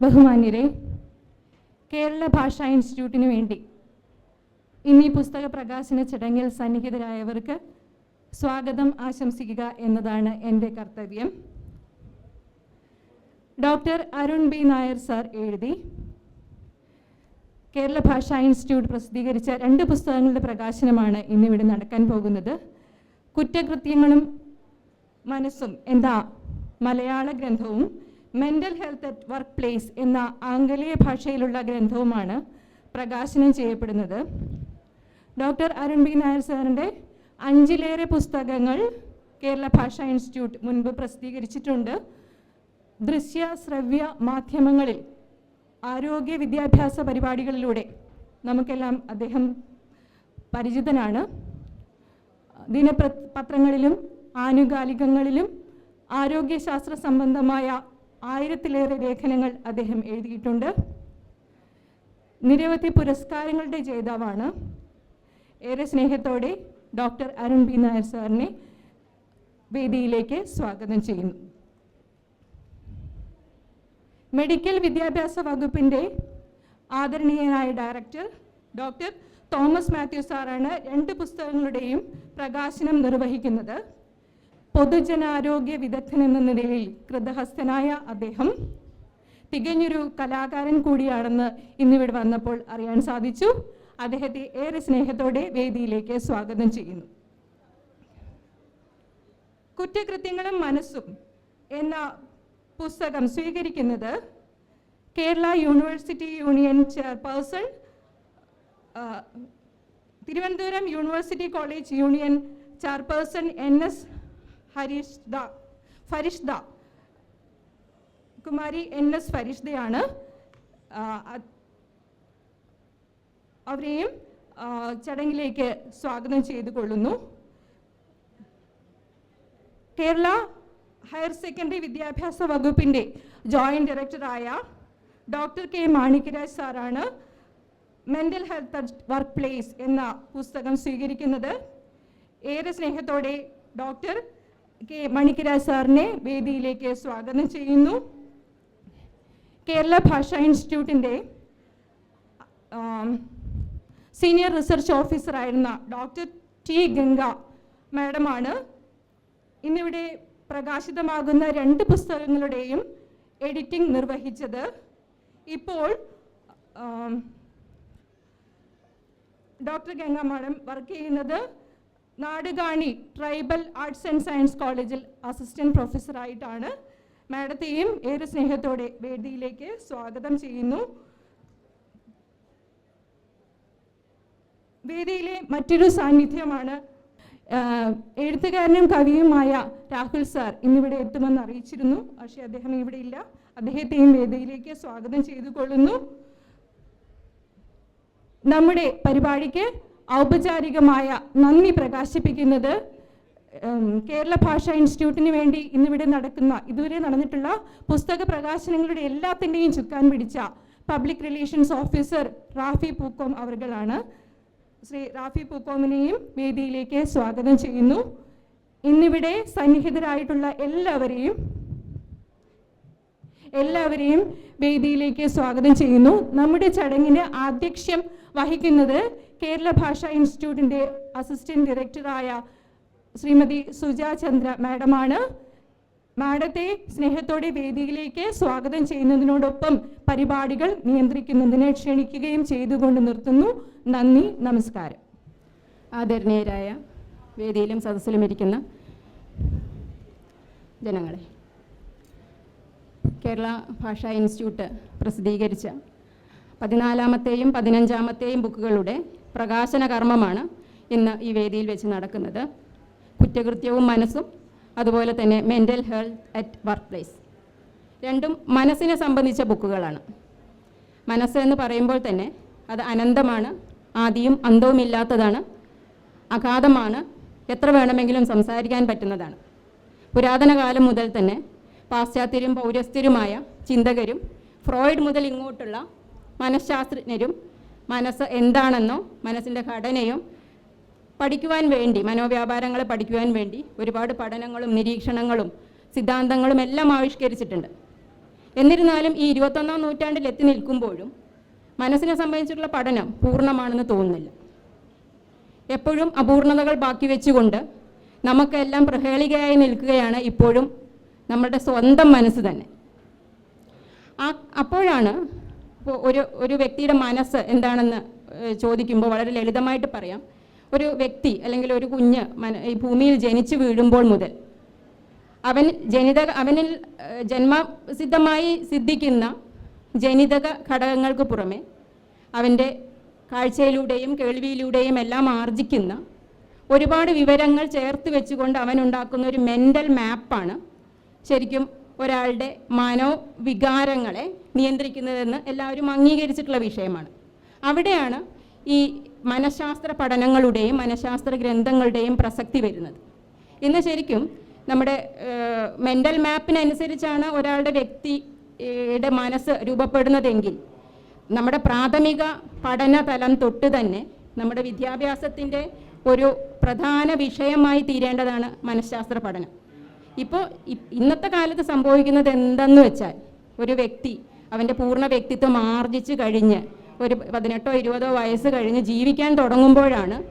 ബഹുമാന്യരെ കേരള ഭാഷാ ഇൻസ്റ്റിറ്റ്യൂട്ടിന് വേണ്ടി ഇന്നീ പുസ്തക പ്രകാശന ചടങ്ങിൽ സന്നിഹിതരായവർക്ക് സ്വാഗതം ആശംസിക്കുക എന്നതാണ് എന്റെ കർത്തവ്യം. Doctor Arun B. Nair sir എഴുതി കേരള ഭാഷാ ഇൻസ്റ്റിറ്റ്യൂട്ട് പ്രസിദ്ധീകരിച്ച രണ്ട് പുസ്തകങ്ങളുടെ പ്രകാശനമാണ് ഇന്നിവിടെ നടക്കാൻ പോകുന്നത്. കുറ്റകൃത്യങ്ങളും മനസ്സും എന്താ മലയാള ഗ്രന്ഥവും mental health at work place എന്ന ആംഗലേയ ഭാഷയിലുള്ള ഗ്രന്ഥവുമാണ് പ്രകാശനം ചെയ്യപ്പെടുന്നത്. ഡോക്ടർ അരുൺ ബി നായർ സാറിന്റെ അഞ്ചിലേറെ പുസ്തകങ്ങൾ കേരള ഭാഷാ ഇൻസ്റ്റിറ്റ്യൂട്ട് മുൻപ് പ്രസിദ്ധീകരിച്ചിട്ടുണ്ട്. ദൃശ്യ ശ്രവ്യ മാധ്യമങ്ങളിൽ ആരോഗ്യ വിദ്യാഭ്യാസ പരിപാടികളിലൂടെ നമുക്കെല്ലാം അദ്ദേഹം പരിചിതനാണ്. ദിനപ്ര പത്രങ്ങളിലും ആനുകാലികങ്ങളിലും ആരോഗ്യശാസ്ത്ര സംബന്ധമായ ആയിരത്തിലേറെ ലേഖനങ്ങൾ അദ്ദേഹം എഴുതിയിട്ടുണ്ട്. നിരവധി പുരസ്കാരങ്ങളുടെ ജേതാവാണ്. ഏറെ സ്നേഹത്തോടെ ഡോക്ടർ അരുൺ ബി നായർ സാറിനെ വേദിയിലേക്ക് സ്വാഗതം ചെയ്യുന്നു. മെഡിക്കൽ വിദ്യാഭ്യാസ വകുപ്പിന്റെ ആദരണീയനായ ഡയറക്ടർ ഡോക്ടർ തോമസ് മാത്യു സാറാണ് രണ്ട് പുസ്തകങ്ങളുടെയും പ്രകാശനം നിർവഹിക്കുന്നത്. പൊതുജനാരോഗ്യ വിദഗ്ധൻ എന്ന നിലയിൽ കൃതഹസ്തനായ അദ്ദേഹം തികഞ്ഞൊരു കലാകാരൻ കൂടിയാണെന്ന് ഇന്നിവിടെ വന്നപ്പോൾ അറിയാൻ സാധിച്ചു. അദ്ദേഹത്തെ ഏറെ സ്നേഹത്തോടെ വേദിയിലേക്ക് സ്വാഗതം ചെയ്യുന്നു. കുറ്റകൃത്യങ്ങളും മനസ്സും എന്ന പുസ്തകം സ്വീകരിക്കുന്നത് Kerala university union chairperson Thiruvananthapuram university college union chairperson N S Harishta Farishta Kumari N S ഫരിഷ്ദയാണ്. അവരെയും ചടങ്ങിലേക്ക് സ്വാഗതം ചെയ്തു കൊള്ളുന്നു കേരള ഹയർ സെക്കൻഡറി വിദ്യാഭ്യാസ വകുപ്പിന്റെ ജോയിന്റ് ഡയറക്ടറായ ഡോക്ടർ കെ മാണിക്കരാജ് സാറാണ് mental health at work place എന്ന പുസ്തകം സ്വീകരിക്കുന്നത്. ഏറെ സ്നേഹത്തോടെ ഡോക്ടർ കെ മണിക്കരാജ് സാറിനെ വേദിയിലേക്ക് സ്വാഗതം ചെയ്യുന്നു. കേരള ഭാഷാ ഇൻസ്റ്റിറ്റ്യൂട്ടിന്റെ സീനിയർ റിസർച്ച് ഓഫീസറായിരുന്ന ഡോക്ടർ ടി ഗംഗ മാഡമാണ് ഇന്നിവിടെ പ്രകാശിതമാകുന്ന രണ്ട് പുസ്തകങ്ങളുടെയും എഡിറ്റിംഗ് നിർവഹിച്ചത്. ഇപ്പോൾ ഡോക്ടർ ഗംഗ മാഡം വർക്ക് ചെയ്യുന്നത് Nadukani tribal arts and science കോളേജിൽ അസിസ്റ്റന്റ് പ്രൊഫസറായിട്ടാണ് മാഡത്തെയും ഏറെ സ്നേഹത്തോടെ വേദിയിലേക്ക് സ്വാഗതം ചെയ്യുന്നു. വേദിയിലെ മറ്റൊരു സാന്നിധ്യമാണ് എഴുത്തുകാരനും കവിയുമായ രാഹുൽ സാർ ഇന്നിവിടെ എത്തുമെന്ന് അറിയിച്ചിരുന്നു. പക്ഷേ അദ്ദേഹം ഇവിടെ ഇല്ല. അദ്ദേഹത്തെയും വേദിയിലേക്ക് സ്വാഗതം ചെയ്തു കൊള്ളുന്നു നമ്മുടെ പരിപാടിക്ക് ഔപചാരികമായ നന്ദി പ്രകാശിപ്പിക്കുന്നത് കേരള ഭാഷാ ഇൻസ്റ്റിറ്റ്യൂട്ടിന് വേണ്ടി ഇന്നിവിടെ നടക്കുന്ന ഇതുവരെ നടന്നിട്ടുള്ള പുസ്തക പ്രകാശനങ്ങളുടെ എല്ലാത്തിന്റെയും ചുക്കാൻ പിടിച്ച public relations officer Rafi Pookkom അവർകളാണ് Shri Rafi പൂക്കോമിനെയും വേദിയിലേക്ക് സ്വാഗതം ചെയ്യുന്നു. ഇന്നിവിടെ സന്നിഹിതരായിട്ടുള്ള എല്ലാവരെയും എല്ലാവരെയും വേദിയിലേക്ക് സ്വാഗതം ചെയ്യുന്നു. നമ്മുടെ ചടങ്ങിന് ആധ്യക്ഷ്യം വഹിക്കുന്നത് കേരള ഭാഷാ ഇൻസ്റ്റിറ്റ്യൂട്ടിന്റെ അസിസ്റ്റന്റ് ഡയറക്ടറായ ശ്രീമതി സുജ ചന്ദ്ര മാഡമാണ്. മാഡത്തെ സ്നേഹത്തോടെ വേദിയിലേക്ക് സ്വാഗതം ചെയ്യുന്നതിനോടൊപ്പം പരിപാടികൾ നിയന്ത്രിക്കുന്നതിനെ ക്ഷണിക്കുകയും ചെയ്തുകൊണ്ട് നിർത്തുന്നു. നന്ദി നമസ്കാരം. ആദരണീയരായ വേദിയിലും സദസ്സിലും ഇരിക്കുന്ന ജനങ്ങളെ. കേരള ഭാഷാ ഇൻസ്റ്റിറ്റ്യൂട്ട് പ്രസിദ്ധീകരിച്ച പതിനാലാമത്തെയും പതിനഞ്ചാമത്തെയും ബുക്കുകളുടെ പ്രകാശന കർമ്മമാണ് ഇന്ന് ഈ വേദിയിൽ വെച്ച് നടക്കുന്നത്. കുറ്റകൃത്യവും മനസ്സും അതുപോലെ തന്നെ mental health at work place രണ്ടും മനസ്സിനെ സംബന്ധിച്ച ബുക്കുകളാണ്. മനസ്സ് എന്ന് പറയുമ്പോൾ തന്നെ അത് അനന്തമാണ് ആദിയും അന്തവുമില്ലാത്തതാണ് അഗാധമാണ് എത്ര വേണമെങ്കിലും സംസാരിക്കാൻ പറ്റുന്നതാണ്. പുരാതന കാലം മുതൽ തന്നെ പാശ്ചാത്യരും പൗരസ്ത്യരുമായ ചിന്തകരും ഫ്രോയിഡ് മുതൽ ഇങ്ങോട്ടുള്ള മനഃശാസ്ത്രജ്ഞരും മനസ്സ് എന്താണെന്നോ മനസ്സിന്റെ ഘടനയും പഠിക്കുവാൻ വേണ്ടി മനോവ്യാപാരങ്ങളെ പഠിക്കുവാൻ വേണ്ടി ഒരുപാട് പഠനങ്ങളും നിരീക്ഷണങ്ങളും സിദ്ധാന്തങ്ങളും എല്ലാം ആവിഷ്കരിച്ചിട്ടുണ്ട്. എന്നിരുന്നാലും ഈ ഇരുപത്തൊന്നാം നൂറ്റാണ്ടിൽ എത്തി നിൽക്കുമ്പോഴും മനസ്സിനെ സംബന്ധിച്ചിട്ടുള്ള പഠനം പൂർണമാണെന്ന് തോന്നുന്നില്ല. എപ്പോഴും അപൂർണതകൾ ബാക്കി വെച്ചുകൊണ്ട് നമുക്കെല്ലാം പ്രഹേളികയായി നിൽക്കുകയാണ് ഇപ്പോഴും നമ്മുടെ സ്വന്തം മനസ്സ് തന്നെ. ആ അപ്പോഴാണ് ഇപ്പോൾ ഒരു ഒരു വ്യക്തിയുടെ മനസ്സ് എന്താണെന്ന് ചോദിക്കുമ്പോൾ വളരെ ലളിതമായിട്ട് പറയാം. ഒരു വ്യക്തി അല്ലെങ്കിൽ ഒരു കുഞ്ഞ് ഈ ഭൂമിയിൽ ജനിച്ചു വീഴുമ്പോൾ മുതൽ അവൻ ജനിത അവനിൽ ജന്മസിദ്ധമായി സിദ്ധിക്കുന്ന ജനിതക ഘടകങ്ങൾക്ക് പുറമെ അവന്റെ കാഴ്ചയിലൂടെയും കേൾവിയിലൂടെയും എല്ലാം ആർജിക്കുന്ന ഒരുപാട് വിവരങ്ങൾ ചേർത്ത് വെച്ചുകൊണ്ട് അവൻ ഉണ്ടാക്കുന്ന ഒരു മെന്റൽ മാപ്പാണ് ശരിക്കും ഒരാളുടെ മനോവികാരങ്ങളെ നിയന്ത്രിക്കുന്നതെന്ന് എല്ലാവരും അംഗീകരിച്ചിട്ടുള്ള വിഷയമാണ്. അവിടെയാണ് ഈ മനഃശാസ്ത്ര പഠനങ്ങളുടെയും മനഃശാസ്ത്ര ഗ്രന്ഥങ്ങളുടെയും പ്രസക്തി വരുന്നത്. ഇന്ന് ശരിക്കും നമ്മുടെ മെന്റൽ മാപ്പിനനുസരിച്ചാണ് ഒരാളുടെ വ്യക്തിയുടെ മനസ്സ് രൂപപ്പെടുന്നതെങ്കിൽ നമ്മുടെ പ്രാഥമിക പഠന തലം തൊട്ട് തന്നെ നമ്മുടെ വിദ്യാഭ്യാസത്തിന്റെ ഒരു പ്രധാന വിഷയമായി തീരേണ്ടതാണ് മനഃശാസ്ത്ര പഠനം. ഇപ്പോൾ ഇന്നത്തെ കാലത്ത് സംഭവിക്കുന്നത് എന്തെന്ന് വെച്ചാൽ ഒരു വ്യക്തി അവന്റെ പൂർണ വ്യക്തിത്വം ആർജിച്ച് കഴിഞ്ഞ് ഒരു പതിനെട്ടോ ഇരുപതോ വയസ്സ് കഴിഞ്ഞ് ജീവിക്കാൻ തുടങ്ങുമ്പോഴാണ്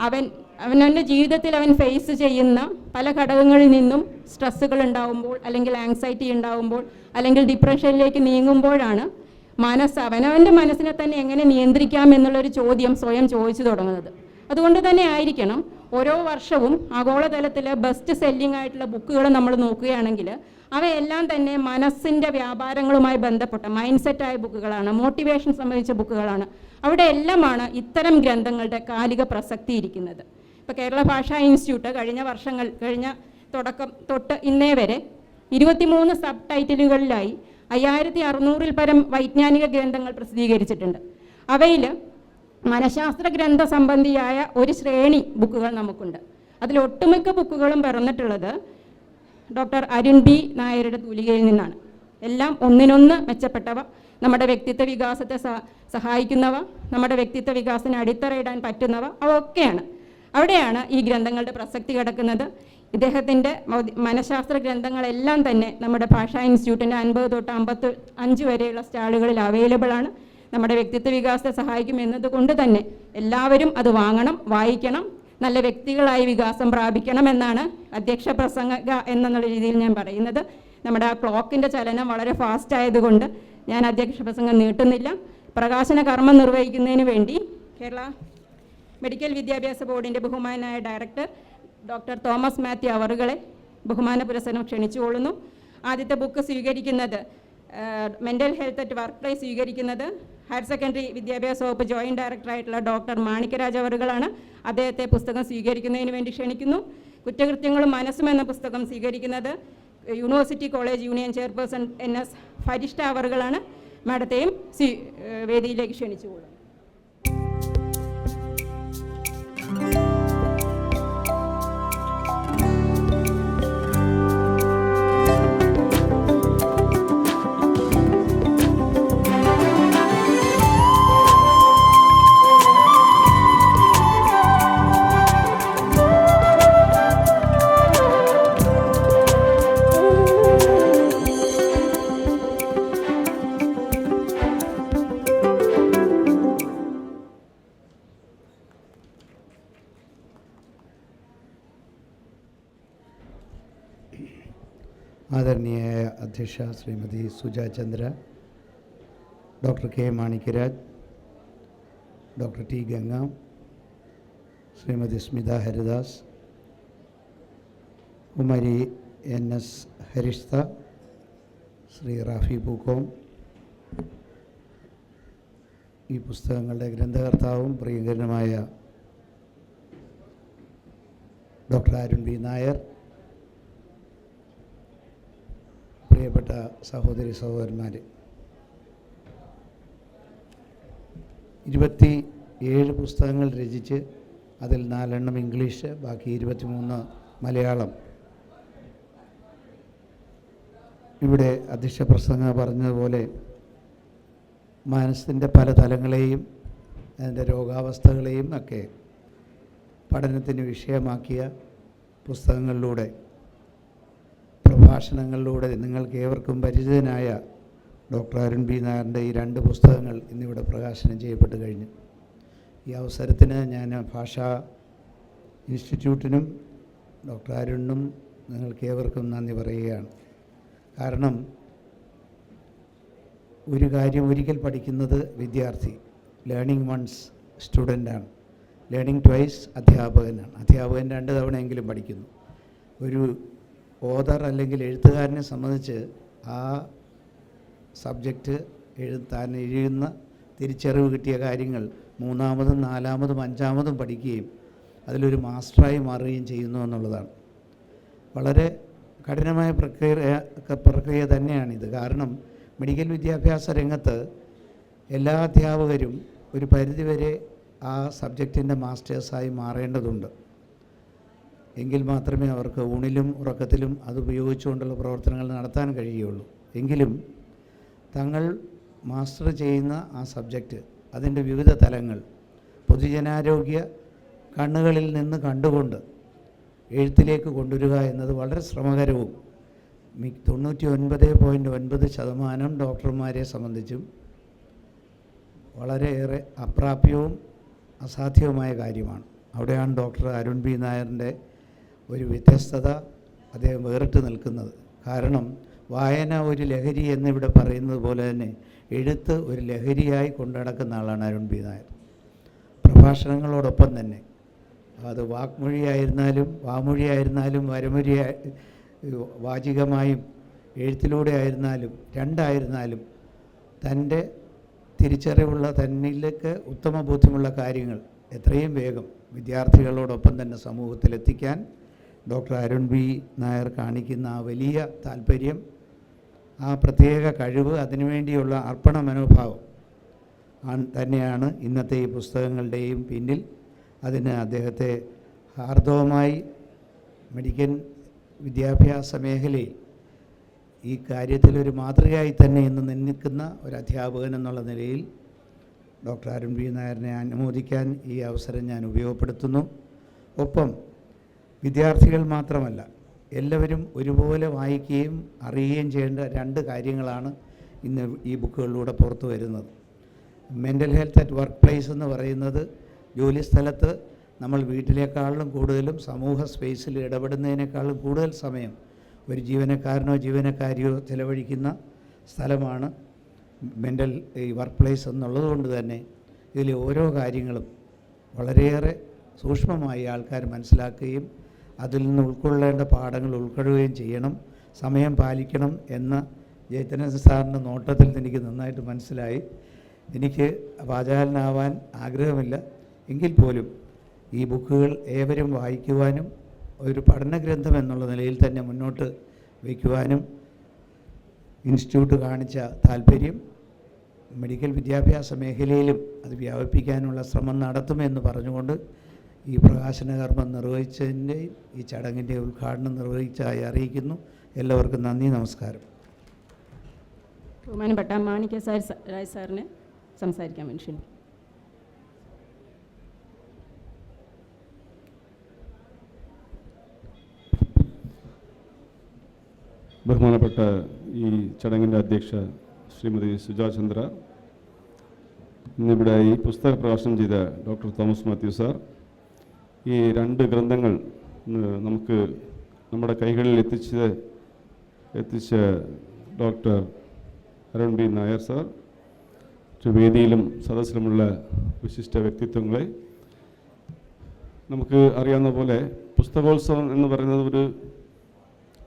അവൻ അവനവന്റെ ജീവിതത്തിൽ അവൻ ഫേസ് ചെയ്യുന്ന പല ഘടകങ്ങളിൽ നിന്നും സ്ട്രെസ്സുകൾ ഉണ്ടാകുമ്പോൾ അല്ലെങ്കിൽ ആങ്സൈറ്റി ഉണ്ടാകുമ്പോൾ അല്ലെങ്കിൽ ഡിപ്രഷനിലേക്ക് നീങ്ങുമ്പോഴാണ് മനസ്സ് അവനവന്റെ മനസ്സിനെ തന്നെ എങ്ങനെ നിയന്ത്രിക്കാം എന്നുള്ളൊരു ചോദ്യം സ്വയം ചോദിച്ചു തുടങ്ങുന്നത്. അതുകൊണ്ട് തന്നെ ആയിരിക്കണം ഓരോ വർഷവും ആഗോളതലത്തിൽ ബെസ്റ്റ് സെല്ലിംഗ് ആയിട്ടുള്ള ബുക്കുകൾ നമ്മൾ നോക്കുകയാണെങ്കിൽ അവയെല്ലാം തന്നെ മനസ്സിന്റെ വ്യാപാരങ്ങളുമായി ബന്ധപ്പെട്ട മൈൻഡ് സെറ്റായ ബുക്കുകളാണ് മോട്ടിവേഷൻ സംബന്ധിച്ച ബുക്കുകളാണ് അവിടെ എല്ലാമാണ് ഇത്തരം ഗ്രന്ഥങ്ങളുടെ കാലിക പ്രസക്തി ഇരിക്കുന്നത് ഇപ്പോൾ കേരള ഭാഷാ ഇൻസ്റ്റിറ്റ്യൂട്ട് കഴിഞ്ഞ വർഷങ്ങൾ കഴിഞ്ഞ തുടക്കം തൊട്ട് ഇന്നേ വരെ ഇരുപത്തിമൂന്ന് സബ് ടൈറ്റിലുകളിലായി അയ്യായിരത്തി അറുന്നൂറിൽ പരം വൈജ്ഞാനിക ഗ്രന്ഥങ്ങൾ പ്രസിദ്ധീകരിച്ചിട്ടുണ്ട്. അവയിൽ മനഃശാസ്ത്ര ഗ്രന്ഥ സംബന്ധിയായ ഒരു ശ്രേണി ബുക്കുകൾ നമുക്കുണ്ട്. അതിൽ ഒട്ടുമിക്ക ബുക്കുകളും പിറന്നിട്ടുള്ളത് ഡോക്ടർ അരുൺ ബി നായരുടെ തൂലികയിൽ നിന്നാണ്. എല്ലാം ഒന്നിനൊന്ന് മെച്ചപ്പെട്ടവ നമ്മുടെ വ്യക്തിത്വ വികാസത്തെ സഹായിക്കുന്നവ നമ്മുടെ വ്യക്തിത്വ വികാസത്തിന് അടിത്തറയിടാൻ പറ്റുന്നവ അവ ഒക്കെയാണ് അവിടെയാണ് ഈ ഗ്രന്ഥങ്ങളുടെ പ്രസക്തി കിടക്കുന്നത്. ഇദ്ദേഹത്തിന്റെ മനഃശാസ്ത്ര ഗ്രന്ഥങ്ങളെല്ലാം തന്നെ നമ്മുടെ ഭാഷാ ഇൻസ്റ്റിറ്റ്യൂട്ടിന്റെ അൻപത് തൊട്ട് അമ്പത്തി അഞ്ച് വരെയുള്ള സ്റ്റാളുകളിൽ അവൈലബിൾ ആണ് നമ്മുടെ വ്യക്തിത്വ വികാസത്തെ സഹായിക്കും എന്നതുകൊണ്ട് തന്നെ എല്ലാവരും അത് വാങ്ങണം വായിക്കണം നല്ല വ്യക്തികളായി വികാസം പ്രാപിക്കണം എന്നാണ് അധ്യക്ഷ പ്രസംഗ എന്നുള്ള രീതിയിൽ ഞാൻ പറയുന്നത്. നമ്മുടെ ആ ക്ലോക്കിന്റെ ചലനം വളരെ ഫാസ്റ്റ് ആയതുകൊണ്ട് ഞാൻ അധ്യക്ഷ പ്രസംഗം നീട്ടുന്നില്ല. പ്രകാശന കർമ്മം നിർവഹിക്കുന്നതിന് വേണ്ടി കേരള മെഡിക്കൽ വിദ്യാഭ്യാസ ബോർഡിന്റെ ബഹുമാനായ ഡയറക്ടർ ഡോക്ടർ തോമസ് മാത്യു അവറുകളെ ബഹുമാന പുരസ്സരം ക്ഷണിച്ചുകൊള്ളുന്നു. ആദ്യത്തെ ബുക്ക് സ്വീകരിക്കുന്നത് mental health at work place സ്വീകരിക്കുന്നത്. ഹയർ സെക്കൻഡറി വിദ്യാഭ്യാസ വകുപ്പ് ജോയിന്റ് ഡയറക്ടറായിട്ടുള്ള ഡോക്ടർ മാണിക്കരാജ് അവറുകളാണ്. അദ്ദേഹത്തെ പുസ്തകം സ്വീകരിക്കുന്നതിന് വേണ്ടി ക്ഷണിക്കുന്നു. കുറ്റകൃത്യങ്ങളും മനസ്സും എന്ന പുസ്തകം സ്വീകരിക്കുന്നത് university college union chairperson N S Farishta അവറുകളാണ്. മാഡത്തെയും ഏഹ് വേദിയിലേക്ക് ക്ഷണിച്ചുകൊള്ളുന്നു അധ്യക്ഷ Shrimati Suja Chandra doctor K Manikyaraj doctor T Ganga Shrimati Smitha Haridas Kumari N S Harishta Shri Rafi Pookkom ഈ പുസ്തകങ്ങളുടെ ഗ്രന്ഥകർത്താവും പ്രിയങ്കരനുമായ ഡോക്ടർ അരുൺ ബി നായർ പ്രിയപ്പെട്ട സഹോദരി സഹോദരന്മാർ ഇരുപത്തി ഏഴ് പുസ്തകങ്ങൾ രചിച്ച് അതിൽ നാലെണ്ണം ഇംഗ്ലീഷ് ബാക്കി ഇരുപത്തിമൂന്ന് മലയാളം. ഇവിടെ അധ്യക്ഷ പ്രസംഗ പറഞ്ഞതുപോലെ മനസ്സിന്റെ പല തലങ്ങളെയും അതിന്റെ രോഗാവസ്ഥകളെയും ഒക്കെ പഠനത്തിന് വിഷയമാക്കിയ പുസ്തകങ്ങളിലൂടെ പ്രഭാഷണങ്ങളിലൂടെ നിങ്ങൾക്ക് ഏവർക്കും പരിചിതനായ ഡോക്ടർ അരുൺ ബി നായറിന്റെ ഈ രണ്ട് പുസ്തകങ്ങൾ ഇന്നിവിടെ പ്രകാശനം ചെയ്യപ്പെട്ട് കഴിഞ്ഞു. ഈ അവസരത്തിന് ഞാൻ ഭാഷാ ഇൻസ്റ്റിറ്റ്യൂട്ടിനും ഡോക്ടർ അരുണിനും നിങ്ങൾക്ക് ഏവർക്കും നന്ദി പറയുകയാണ്. കാരണം ഒരു കാര്യം ഒരിക്കൽ പഠിക്കുന്നത് വിദ്യാർത്ഥി ലേണിംഗ് വൺസ് സ്റ്റുഡന്റാണ് ലേണിംഗ് ട്വൈസ് അധ്യാപകനാണ്. അധ്യാപകൻ രണ്ട് തവണയെങ്കിലും പഠിക്കുന്നു. ഒരു ഓതർ അല്ലെങ്കിൽ എഴുത്തുകാരനെ സംബന്ധിച്ച് ആ സബ്ജക്റ്റ് എഴുത്താൻ താൻ എഴുതുന്ന തിരിച്ചറിവ് കിട്ടിയ കാര്യങ്ങൾ മൂന്നാമതും നാലാമതും അഞ്ചാമതും പഠിക്കുകയും അതിലൊരു മാസ്റ്ററായി മാറുകയും ചെയ്യുന്നു എന്നുള്ളതാണ്. വളരെ കഠിനമായ പ്രക്രിയ പ്രക്രിയ തന്നെയാണിത്. കാരണം മെഡിക്കൽ വിദ്യാഭ്യാസ രംഗത്ത് എല്ലാ അധ്യാപകരും ഒരു പരിധിവരെ ആ സബ്ജക്റ്റിന്റെ മാസ്റ്റേഴ്സായി മാറേണ്ടതുണ്ട്. എങ്കിൽ മാത്രമേ അവർക്ക് ഊണിലും ഉറക്കത്തിലും അത് ഉപയോഗിച്ചുകൊണ്ടുള്ള പ്രവർത്തനങ്ങൾ നടത്താൻ കഴിയുകയുള്ളൂ. എങ്കിലും തങ്ങൾ മാസ്റ്റർ ചെയ്യുന്ന ആ സബ്ജക്റ്റ് അതിന്റെ വിവിധ തലങ്ങൾ പൊതുജനാരോഗ്യ കണ്ണുകളിൽ നിന്ന് കണ്ടുകൊണ്ട് എഴുത്തിലേക്ക് കൊണ്ടുവരിക എന്നത് വളരെ ശ്രമകരവും തൊണ്ണൂറ്റി ഒൻപത് പോയിന്റ് ഒൻപത് ശതമാനം ഡോക്ടർമാരെ സംബന്ധിച്ചും വളരെയേറെ അപ്രാപ്യവും അസാധ്യവുമായ കാര്യമാണ്. അവിടെയാണ് ഡോക്ടർ അരുൺ ബി നായറിന്റെ ഒരു വ്യത്യസ്തത അദ്ദേഹം വേറിട്ട് നിൽക്കുന്നത്. കാരണം വായന ഒരു ലഹരി എന്നിവിടെ പറയുന്നത് പോലെ തന്നെ എഴുത്ത് ഒരു ലഹരിയായി കൊണ്ടുനടക്കുന്ന ആളാണ് അരുൺ ബി നായർ. പ്രഭാഷണങ്ങളോടൊപ്പം തന്നെ. അത് വാക്മൊഴിയായിരുന്നാലും വാമൊഴിയായിരുന്നാലും വരമൊഴി വാചികമായും എഴുത്തിലൂടെ ആയിരുന്നാലും രണ്ടായിരുന്നാലും തന്റെ തിരിച്ചറിവുള്ള തന്നിലേക്ക് ഉത്തമ ബോധ്യമുള്ള കാര്യങ്ങൾ എത്രയും വേഗം വിദ്യാർത്ഥികളോടൊപ്പം തന്നെ സമൂഹത്തിലെത്തിക്കാൻ ഡോക്ടർ അരുൺ ബി നായർ കാണിക്കുന്ന ആ വലിയ താല്പര്യം ആ പ്രത്യേക കഴിവ് അതിനുവേണ്ടിയുള്ള അർപ്പണ മനോഭാവം തന്നെയാണ് ഇന്നത്തെ ഈ പുസ്തകങ്ങളുടെയും പിന്നിൽ. അതിന് അദ്ദേഹത്തെ ഹാർദവമായി മെഡിക്കൽ വിദ്യാഭ്യാസ മേഖലയിൽ ഈ കാര്യത്തിൽ ഒരു മാതൃകയായി തന്നെ ഇന്ന് നിൽക്കുന്ന ഒരു അധ്യാപകൻ എന്നുള്ള നിലയിൽ ഡോക്ടർ അരുൺ ബി നായരിനെ അനുമോദിക്കാൻ ഈ അവസരം ഞാൻ ഉപയോഗപ്പെടുത്തുന്നു. ഒപ്പം വിദ്യാർത്ഥികൾ മാത്രമല്ല എല്ലാവരും ഒരുപോലെ വായിക്കുകയും അറിയുകയും ചെയ്യേണ്ട രണ്ട് കാര്യങ്ങളാണ് ഇന്ന് ഈ ബുക്കുകളിലൂടെ പുറത്തു വരുന്നത്. Mental health at work place എന്ന് പറയുന്നത് ജോലി സ്ഥലത്ത് നമ്മൾ വീട്ടിലേക്കാളിലും കൂടുതലും സമൂഹ സ്പേസിൽ ഇടപെടുന്നതിനേക്കാളും കൂടുതൽ സമയം ഒരു ജീവനക്കാരനോ ജീവനക്കാരിയോ ചിലവഴിക്കുന്ന സ്ഥലമാണ് മെന്റൽ ഈ വർക്ക് പ്ലേസ് എന്നുള്ളത് കൊണ്ട് തന്നെ ഇതിലെ ഓരോ കാര്യങ്ങളും വളരെയേറെ സൂക്ഷ്മമായി ആൾക്കാർ മനസ്സിലാക്കുകയും അതിൽ നിന്ന് ഉൾക്കൊള്ളേണ്ട പാഠങ്ങൾ ഉൾക്കൊള്ളുകയും ചെയ്യണം സമയം പാലിക്കണം എന്ന് ജയത്തനൻ സാറിന്റെ നോട്ടത്തിൽ എനിക്ക് നന്നായിട്ട് മനസ്സിലായി. എനിക്ക് വാചാലനാവാൻ ആഗ്രഹമില്ല. എങ്കിൽ പോലും ഈ ബുക്കുകൾ ഏവരും വായിക്കുവാനും ഒരു പഠന ഗ്രന്ഥം എന്നുള്ള നിലയിൽ തന്നെ മുന്നോട്ട് വയ്ക്കുവാനും ഇൻസ്റ്റിറ്റ്യൂട്ട് കാണിച്ച താല്പര്യം മെഡിക്കൽ വിദ്യാഭ്യാസ മേഖലയിലും അത് വ്യാപിപ്പിക്കാനുള്ള ശ്രമം നടത്തുമെന്ന് പറഞ്ഞുകൊണ്ട് ഈ പ്രകാശന കർമ്മം നിർവഹിച്ചതിന്റെയും ഈ ചടങ്ങിന്റെ ഉദ്ഘാടനം നിർവഹിച്ചതായി അറിയിക്കുന്നു എല്ലാവർക്കും നന്ദി നമസ്കാരം ബഹുമാനപ്പെട്ട മാണിക്യ സാർ രാജ് സാറിന് സംസാരിക്കാൻ വേണ്ടി. ബഹുമാനപ്പെട്ട ഈ ചടങ്ങിന്റെ അധ്യക്ഷ ശ്രീമതി സുജാ ചന്ദ്ര ഇന്നിവിടെ ഈ പുസ്തക പ്രകാശനം ചെയ്ത ഡോക്ടർ തോമസ് മാത്യു സാർ ഈ രണ്ട് ഗ്രന്ഥങ്ങൾ നമുക്ക് നമ്മുടെ കൈകളിൽ എത്തിച്ച് എത്തിച്ച doctor Arun B Nair sir. വേദിയിലും സദസ്സിലുമുള്ള വിശിഷ്ട വ്യക്തിത്വങ്ങളെ നമുക്ക് അറിയാവുന്ന പോലെ പുസ്തകോത്സവം എന്ന് പറയുന്നത് ഒരു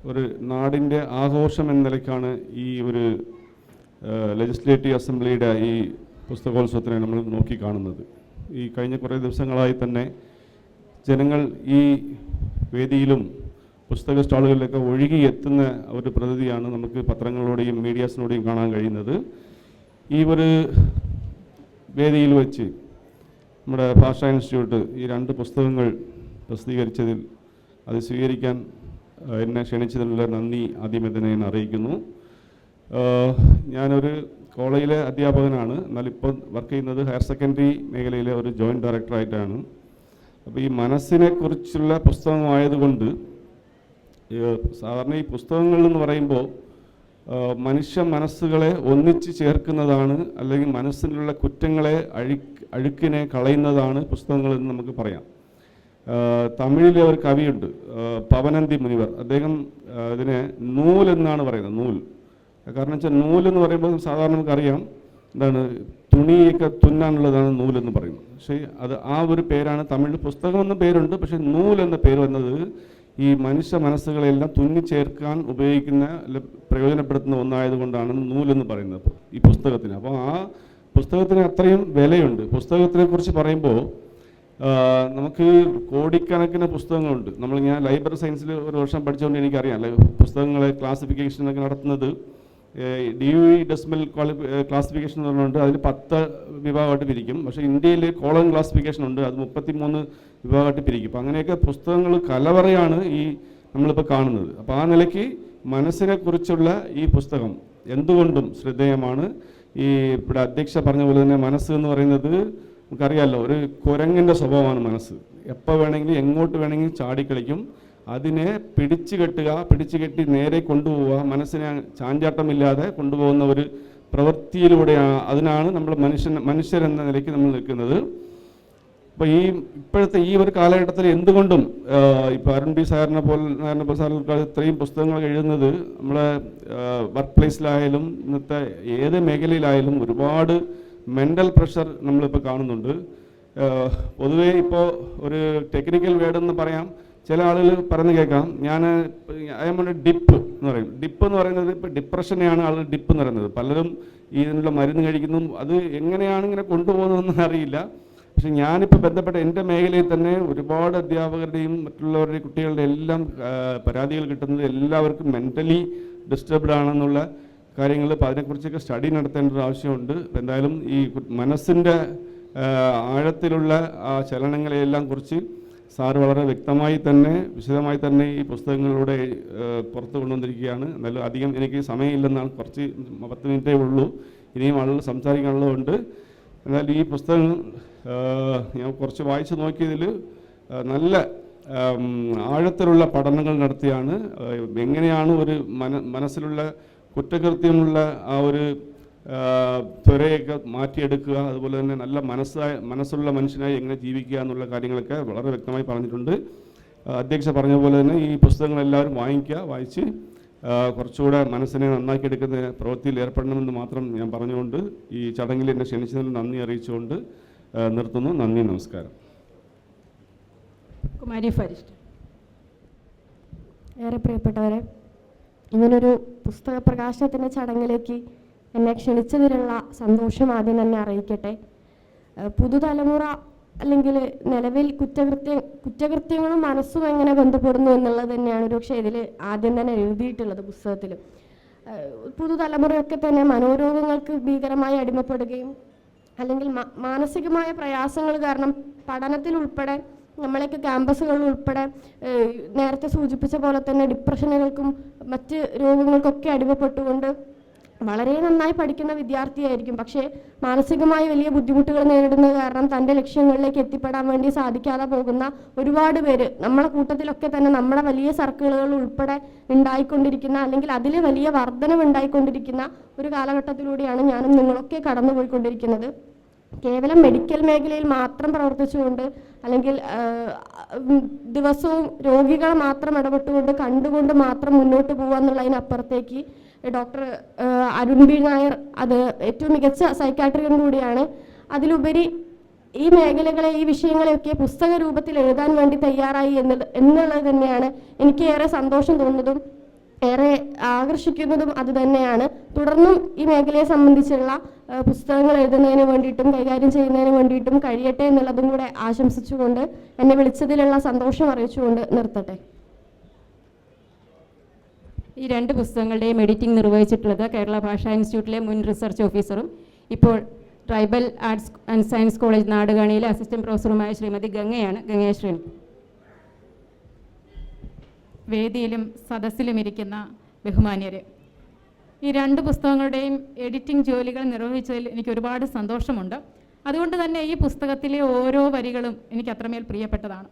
ഒരു നാടിന്റെ ആഘോഷം എന്ന നിലയ്ക്കാണ് ഈ ഒരു ലെജിസ്ലേറ്റീവ് അസംബ്ലിയുടെ ഈ പുസ്തകോത്സവത്തിനെ നമ്മൾ നോക്കിക്കാണുന്നത് ഈ കഴിഞ്ഞ കുറേ ദിവസങ്ങളായി തന്നെ ജനങ്ങൾ ഈ വേദിയിലും പുസ്തക സ്റ്റാളുകളിലൊക്കെ ഒഴുകി എത്തുന്ന ഒരു പ്രതിയാണ് നമുക്ക് പത്രങ്ങളിലൂടെയും മീഡിയാസിലൂടെയും കാണാൻ കഴിയുന്നത്. ഈ ഒരു വേദിയിൽ വെച്ച് നമ്മുടെ ഭാഷാ ഇൻസ്റ്റിറ്റ്യൂട്ട് ഈ രണ്ട് പുസ്തകങ്ങൾ പ്രസിദ്ധീകരിച്ചതിൽ അത് സ്വീകരിക്കാൻ എന്നെ ക്ഷണിച്ചതിനുള്ള നന്ദി ആദ്യമേ തന്നെ ഞാൻ അറിയിക്കുന്നു. ഞാനൊരു കോളേജിലെ അധ്യാപകനാണ്. എന്നാലിപ്പോൾ വർക്ക് ചെയ്യുന്നത് ഹയർ സെക്കൻഡറി മേഖലയിലെ ഒരു ജോയിന്റ് ഡയറക്ടറായിട്ടാണ്. അപ്പോൾ ഈ മനസ്സിനെക്കുറിച്ചുള്ള പുസ്തകമായതുകൊണ്ട് സാധാരണ ഈ പുസ്തകങ്ങൾ എന്ന് പറയുമ്പോൾ മനുഷ്യ മനസ്സുകളെ ഒന്നിച്ച് ചേർക്കുന്നതാണ് അല്ലെങ്കിൽ മനസ്സിലുള്ള കുറ്റങ്ങളെ അഴി അഴുക്കിനെ കളയുന്നതാണ് പുസ്തകങ്ങൾ എന്ന് നമുക്ക് പറയാം. തമിഴിലെ ഒരു കവിയുണ്ട് പവനന്തി മുനിവർ. അദ്ദേഹം ഇതിനെ നൂൽ എന്നാണ് പറയുന്നത് നൂൽ. കാരണം വെച്ചാൽ നൂൽ എന്ന് പറയുമ്പോൾ സാധാരണ നമുക്കറിയാം എന്താണ് തുണിയൊക്കെ തുന്നാനുള്ളതാണ് നൂലെന്ന് പറയുന്നത്. പക്ഷേ അത് ആ ഒരു പേരാണ് തമിഴ് പുസ്തകം എന്ന പേരുണ്ട്. പക്ഷേ നൂൽ എന്ന പേര് വന്നത് ഈ മനുഷ്യ മനസ്സുകളെല്ലാം തുന്നിച്ചേർക്കാൻ ഉപയോഗിക്കുന്ന പ്രയോജനപ്പെടുത്തുന്ന ഒന്നായതുകൊണ്ടാണ് നൂൽ എന്ന് പറയുന്നത് ഈ പുസ്തകത്തിന്. അപ്പോൾ ആ പുസ്തകത്തിന് അത്രയും വിലയുണ്ട്. പുസ്തകത്തിനെ കുറിച്ച് പറയുമ്പോൾ നമുക്ക് കോടിക്കണക്കിന് പുസ്തകങ്ങളുണ്ട്. നമ്മൾ ഞാൻ ലൈബ്രറി സയൻസിൽ ഒരു വർഷം പഠിച്ചുകൊണ്ട് എനിക്കറിയാം. പുസ്തകങ്ങളെ ക്ലാസിഫിക്കേഷനൊക്കെ നടത്തുന്നത് D U E decimal classification എന്ന് പറഞ്ഞുകൊണ്ട് അതിൽ പത്ത് വിഭാഗമായിട്ട് പിരിക്കും. പക്ഷേ ഇന്ത്യയിൽ കോളം ക്ലാസിഫിക്കേഷൻ ഉണ്ട്. അത് മുപ്പത്തി മൂന്ന് വിഭാഗമായിട്ട് പിരിക്കും. അപ്പം അങ്ങനെയൊക്കെ പുസ്തകങ്ങൾ കലവറയാണ് ഈ നമ്മളിപ്പോൾ കാണുന്നത്. അപ്പോൾ ആ നിലയ്ക്ക് മനസ്സിനെ കുറിച്ചുള്ള ഈ പുസ്തകം എന്തുകൊണ്ടും ശ്രദ്ധേയമാണ്. ഈ ഇവിടെ അധ്യക്ഷ പറഞ്ഞ പോലെ തന്നെ മനസ്സ് എന്ന് പറയുന്നത് നമുക്കറിയാമല്ലോ ഒരു കുരങ്ങിന്റെ സ്വഭാവമാണ് മനസ്സ്. എപ്പോൾ വേണമെങ്കിലും എങ്ങോട്ട് വേണമെങ്കിലും ചാടിക്കളിക്കും. അതിനെ പിടിച്ചു കെട്ടുക പിടിച്ചു കെട്ടി നേരെ കൊണ്ടുപോവുക മനസ്സിനെ ചാഞ്ചാട്ടമില്ലാതെ കൊണ്ടുപോകുന്ന ഒരു പ്രവൃത്തിയിലൂടെയാണ് അതിനാണ് നമ്മൾ മനുഷ്യൻ മനുഷ്യരെന്ന നിലയ്ക്ക് നമ്മൾ നിൽക്കുന്നത്. അപ്പോൾ ഈ ഇപ്പോഴത്തെ ഈ ഒരു കാലഘട്ടത്തിൽ എന്തുകൊണ്ടും ഇപ്പോൾ അരുൺ ബി സാറിനെ പോലെ നാരായണ പ്രസാദിനൊക്കെ ഇത്രയും പുസ്തകങ്ങൾ എഴുതുന്നത് നമ്മളെ വർക്ക് പ്ലേസിലായാലും ഇന്നത്തെ ഏത് മേഖലയിലായാലും ഒരുപാട് മെന്റൽ പ്രഷർ നമ്മളിപ്പോൾ കാണുന്നുണ്ട്. പൊതുവേ ഇപ്പോൾ ഒരു ടെക്നിക്കൽ വേർഡ് എന്ന് പറയാം. ചില ആളുകൾ പറഞ്ഞു കേൾക്കാം. ഞാൻ അതേപോലെ ഡിപ്പ് എന്ന് പറയും. ഡിപ്പ് എന്ന് പറയുന്നത് ഇപ്പോൾ ഡിപ്രഷനെയാണ് ആളുകൾ ഡിപ്പ് എന്ന് പറയുന്നത്. പലരും ഇതിനുള്ള മരുന്ന് കഴിക്കുന്നു. അത് എങ്ങനെയാണ് ഇങ്ങനെ കൊണ്ടുപോകുന്നതെന്ന് അറിയില്ല. പക്ഷെ ഞാനിപ്പോൾ ബന്ധപ്പെട്ട എന്റെ മേഖലയിൽ തന്നെ ഒരുപാട് അധ്യാപകരുടെയും മറ്റുള്ളവരുടെയും കുട്ടികളുടെ എല്ലാം പരാതികൾ കിട്ടുന്നത് എല്ലാവർക്കും മെന്റലി ഡിസ്റ്റർബ്ഡ് ആണെന്നുള്ള കാര്യങ്ങൾ അപ്പോൾ അതിനെക്കുറിച്ചൊക്കെ സ്റ്റഡി നടത്തേണ്ട ഒരു ആവശ്യമുണ്ട്. എന്തായാലും ഈ മനസ്സിന്റെ ആഴത്തിലുള്ള ചലനങ്ങളെയെല്ലാം കുറിച്ച് സാറ് വളരെ വ്യക്തമായി തന്നെ വിശദമായി തന്നെ ഈ പുസ്തകങ്ങളിലൂടെ പുറത്തു കൊണ്ടുവന്നിരിക്കുകയാണ്. എന്നാലും അധികം എനിക്ക് സമയമില്ലെന്നാണ്. കുറച്ച് പത്ത് മിനിറ്റേ ഉള്ളൂ. ഇനിയും ആളുകൾ സംസാരിക്കാനുള്ളതുകൊണ്ട് എന്നാൽ ഈ പുസ്തകം ഞാൻ കുറച്ച് വായിച്ചു നോക്കിയതിൽ നല്ല ആഴത്തിലുള്ള പഠനങ്ങൾ നടത്തിയാണ്. എങ്ങനെയാണ് ഒരു മന മനസ്സിലുള്ള കുറ്റകൃത്യമുള്ള ആ ഒരു ത്വരയൊക്കെ മാറ്റിയെടുക്കുക അതുപോലെ തന്നെ നല്ല മനസ്സായ മനസ്സുള്ള മനുഷ്യനായി എങ്ങനെ ജീവിക്കുക എന്നുള്ള കാര്യങ്ങളൊക്കെ വളരെ വ്യക്തമായി പറഞ്ഞിട്ടുണ്ട്. അധ്യക്ഷ പറഞ്ഞ പോലെ തന്നെ ഈ പുസ്തകങ്ങൾ എല്ലാവരും വാങ്ങിക്കുക വായിച്ച് കുറച്ചുകൂടെ മനസ്സിനെ നന്നാക്കിയെടുക്കുന്ന പ്രവൃത്തിയിൽ ഏർപ്പെടണമെന്ന് മാത്രം ഞാൻ പറഞ്ഞുകൊണ്ട് ഈ ചടങ്ങിൽ എന്നെ ക്ഷണിച്ചതിന് നന്ദി അറിയിച്ചുകൊണ്ട് നിർത്തുന്നു. നന്ദി നമസ്കാരം. ഏറെ പ്രിയപ്പെട്ടവരെ ഇങ്ങനൊരു പുസ്തക പ്രകാശനത്തിന്റെ ചടങ്ങിലേക്ക് എന്നെ ക്ഷണിച്ചതിലുള്ള സന്തോഷം ആദ്യം തന്നെ അറിയിക്കട്ടെ. പുതുതലമുറ അല്ലെങ്കിൽ നിലവിൽ കുറ്റകൃത്യ കുറ്റകൃത്യങ്ങളും മനസ്സും എങ്ങനെ ബന്ധപ്പെടുന്നു എന്നുള്ളത് തന്നെയാണ് ഒരു പക്ഷേ ഇതിൽ ആദ്യം തന്നെ എഴുതിയിട്ടുള്ളത് പുസ്തകത്തിൽ. പുതുതലമുറയൊക്കെ തന്നെ മനോരോഗങ്ങൾക്ക് ഭീകരമായി അടിമപ്പെടുകയും അല്ലെങ്കിൽ മാനസികമായ പ്രയാസങ്ങൾ കാരണം പഠനത്തിൽ ഉൾപ്പെടെ നമ്മളെയൊക്കെ ക്യാമ്പസുകളിൽ ഉൾപ്പെടെ നേരത്തെ സൂചിപ്പിച്ച പോലെ തന്നെ ഡിപ്രഷനുകൾക്കും മറ്റ് രോഗങ്ങൾക്കൊക്കെ അടിമപ്പെട്ടുകൊണ്ട് വളരെ നന്നായി പഠിക്കുന്ന വിദ്യാർത്ഥിയായിരിക്കും. പക്ഷേ മാനസികമായി വലിയ ബുദ്ധിമുട്ടുകൾ നേരിടുന്നത് കാരണം തന്റെ ലക്ഷ്യങ്ങളിലേക്ക് എത്തിപ്പെടാൻ വേണ്ടി സാധിക്കാതെ പോകുന്ന ഒരുപാട് പേര് നമ്മളെ കൂട്ടത്തിലൊക്കെ തന്നെ നമ്മുടെ വലിയ സർക്കിളുകൾ ഉൾപ്പെടെ ഉണ്ടായിക്കൊണ്ടിരിക്കുന്ന അല്ലെങ്കിൽ അതിൽ വലിയ വർധനവ് ഉണ്ടായിക്കൊണ്ടിരിക്കുന്ന ഒരു കാലഘട്ടത്തിലൂടെയാണ് ഞാനും നിങ്ങളൊക്കെ കടന്നുപോയിക്കൊണ്ടിരിക്കുന്നത്. കേവലം മെഡിക്കൽ മേഖലയിൽ മാത്രം പ്രവർത്തിച്ചുകൊണ്ട് അല്ലെങ്കിൽ ദിവസവും രോഗികളെ മാത്രം ഇടപെട്ടുകൊണ്ട് കണ്ടുകൊണ്ട് മാത്രം മുന്നോട്ട് പോകുക എന്നുള്ളതിനപ്പുറത്തേക്ക് ഡോക്ടർ അരുൺ ബി നായർ അത് ഏറ്റവും മികച്ച സൈക്കാട്രിയൻ കൂടിയാണ്. അതിലുപരി ഈ മേഖലകളെ ഈ വിഷയങ്ങളെയൊക്കെ പുസ്തക രൂപത്തിൽ എഴുതാൻ വേണ്ടി തയ്യാറായി എന്നത് എന്നുള്ളത് തന്നെയാണ് എനിക്ക് ഏറെ സന്തോഷം തോന്നുന്നതും ഏറെ ആകർഷിക്കുന്നതും അതുതന്നെയാണ് തുടർന്നും ഈ മേഖലയെ സംബന്ധിച്ചുള്ള പുസ്തകങ്ങൾ എഴുതുന്നതിന് വേണ്ടിയിട്ടും കൈകാര്യം ചെയ്യുന്നതിന് വേണ്ടിയിട്ടും കഴിയട്ടെ എന്നുള്ളതും കൂടെ ആശംസിച്ചുകൊണ്ട് എന്നെ വിളിച്ചതിലുള്ള സന്തോഷം അറിയിച്ചുകൊണ്ട് നിർത്തട്ടെ. ഈ രണ്ട് പുസ്തകങ്ങളുടെയും എഡിറ്റിംഗ് നിർവഹിച്ചിട്ടുള്ളത് കേരള ഭാഷാ ഇൻസ്റ്റിറ്റ്യൂട്ടിലെ മുൻ റിസർച്ച് ഓഫീസറും ഇപ്പോൾ tribal arts and science college നാടുകാണിയിലെ assistant പ്രൊഫസറുമായ ശ്രീമതി ഗംഗയാണ്. ഗംഗേശ്വരൻ വേദിയിലും സദസ്സിലും ഇരിക്കുന്ന ബഹുമാന്യരെ ഈ രണ്ട് പുസ്തകങ്ങളുടെയും എഡിറ്റിംഗ് ജോലികൾ നിർവഹിച്ചതിൽ എനിക്ക് ഒരുപാട് സന്തോഷമുണ്ട്. അതുകൊണ്ട് തന്നെ ഈ പുസ്തകത്തിലെ ഓരോ വരികളും എനിക്ക് അത്രമേൽ പ്രിയപ്പെട്ടതാണ്.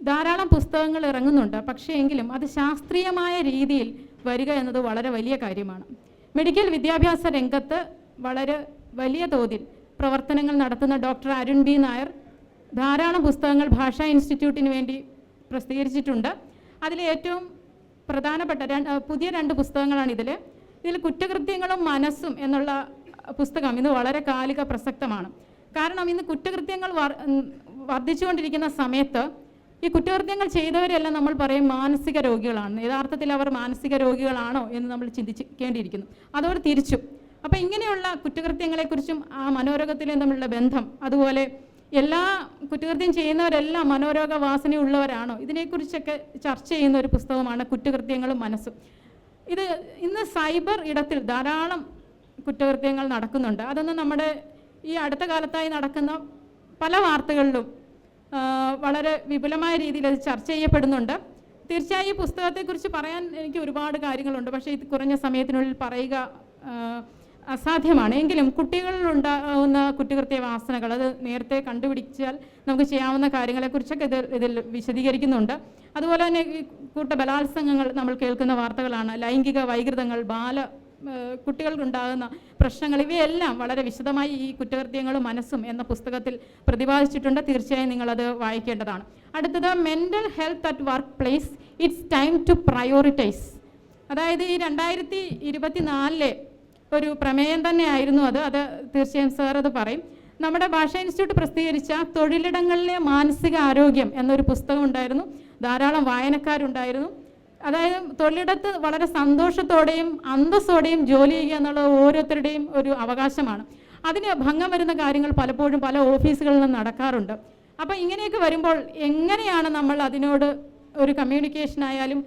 ധാരാളം പുസ്തകങ്ങൾ ഇറങ്ങുന്നുണ്ട് പക്ഷേ എങ്കിലും അത് ശാസ്ത്രീയമായ രീതിയിൽ വരിക എന്നത് വളരെ വലിയ കാര്യമാണ്. മെഡിക്കൽ വിദ്യാഭ്യാസ രംഗത്ത് വളരെ വലിയ തോതിൽ പ്രവർത്തനങ്ങൾ നടത്തുന്ന ഡോക്ടർ അരുൺ ബി നായർ ധാരാളം പുസ്തകങ്ങൾ ഭാഷാ ഇൻസ്റ്റിറ്റ്യൂട്ടിന് വേണ്ടി പ്രസിദ്ധീകരിച്ചിട്ടുണ്ട്. അതിൽ ഏറ്റവും പ്രധാനപ്പെട്ട പുതിയ രണ്ട് പുസ്തകങ്ങളാണ് ഇതിൽ ഇതിൽ കുറ്റകൃത്യങ്ങളും മനസ്സും എന്നുള്ള പുസ്തകം ഇന്ന് വളരെ കാലിക പ്രസക്തമാണ്. കാരണം ഇന്ന് കുറ്റകൃത്യങ്ങൾ വർ- വർദ്ധിച്ചുകൊണ്ടിരിക്കുന്ന സമയത്ത് ഈ കുറ്റകൃത്യങ്ങൾ ചെയ്തവരെല്ലാം നമ്മൾ പറയും മാനസിക രോഗികളാണ്. യഥാർത്ഥത്തിൽ അവർ മാനസിക രോഗികളാണോ എന്ന് നമ്മൾ ചിന്തിക്കേണ്ടിയിരിക്കുന്നു. അതോടെ തിരിച്ചു. അപ്പം ഇങ്ങനെയുള്ള കുറ്റകൃത്യങ്ങളെക്കുറിച്ചും ആ മനോരോഗത്തിലും തമ്മിലുള്ള ബന്ധം അതുപോലെ എല്ലാ കുറ്റകൃത്യം ചെയ്യുന്നവരെല്ലാം മനോരോഗ വാസനയുള്ളവരാണോ ഇതിനെക്കുറിച്ചൊക്കെ ചർച്ച ചെയ്യുന്ന ഒരു പുസ്തകമാണ് കുറ്റകൃത്യങ്ങളും മനസ്സും. ഇത് ഇന്ന് സൈബർ ഇടത്തിൽ ധാരാളം കുറ്റകൃത്യങ്ങൾ നടക്കുന്നുണ്ട്. അതൊന്നും നമ്മുടെ ഈ അടുത്ത കാലത്തായി നടക്കുന്ന പല വാർത്തകളിലും വളരെ വിപുലമായ രീതിയിൽ അത് ചർച്ച ചെയ്യപ്പെടുന്നുണ്ട്. തീർച്ചയായും ഈ പുസ്തകത്തെക്കുറിച്ച് പറയാൻ എനിക്ക് ഒരുപാട് കാര്യങ്ങളുണ്ട്. പക്ഷേ ഇത് കുറഞ്ഞ സമയത്തിനുള്ളിൽ പറയുക അസാധ്യമാണ്. എങ്കിലും കുട്ടികളിൽ ഉണ്ടാകുന്ന കുറ്റകൃത്യ വാസനകൾ അത് നേരത്തെ കണ്ടുപിടിച്ചാൽ നമുക്ക് ചെയ്യാവുന്ന കാര്യങ്ങളെക്കുറിച്ചൊക്കെ ഇത് ഇതിൽ വിശദീകരിക്കുന്നുണ്ട്. അതുപോലെ തന്നെ കൂട്ട ബലാത്സംഗങ്ങൾ നമ്മൾ കേൾക്കുന്ന വാർത്തകളാണ്. ലൈംഗിക വൈകൃതങ്ങൾ ബാല കുട്ടികൾക്കുണ്ടാകുന്ന പ്രശ്നങ്ങൾ ഇവയെല്ലാം വളരെ വിശദമായി ഈ കുറ്റകൃത്യങ്ങളും മനസ്സും എന്ന പുസ്തകത്തിൽ പ്രതിപാദിച്ചിട്ടുണ്ട്. തീർച്ചയായും നിങ്ങളത് വായിക്കേണ്ടതാണ്. അടുത്തത് mental health at work place it's time to prioritise അതായത് ഈ രണ്ടായിരത്തി ഇരുപത്തിനാലിലെ ഒരു പ്രമേയം തന്നെയായിരുന്നു അത്. അത് തീർച്ചയായും സാർ അത് പറയും. നമ്മുടെ ഭാഷാ ഇൻസ്റ്റിറ്റ്യൂട്ട് പ്രസിദ്ധീകരിച്ച തൊഴിലിടങ്ങളിലെ മാനസിക ആരോഗ്യം എന്നൊരു പുസ്തകം ഉണ്ടായിരുന്നു. ധാരാളം വായനക്കാരുണ്ടായിരുന്നു. അതായത് തൊഴിലിടത്ത് വളരെ സന്തോഷത്തോടെയും അന്തസ്സോടെയും ജോലി ചെയ്യുക എന്നുള്ളത് ഓരോരുത്തരുടെയും ഒരു അവകാശമാണ്. അതിന് ഭംഗം വരുന്ന കാര്യങ്ങൾ പലപ്പോഴും പല ഓഫീസുകളിൽ നിന്ന് നടക്കാറുണ്ട്. അപ്പോൾ ഇങ്ങനെയൊക്കെ വരുമ്പോൾ എങ്ങനെയാണ് നമ്മൾ അതിനോട് ഒരു കമ്മ്യൂണിക്കേഷൻ ആയാലും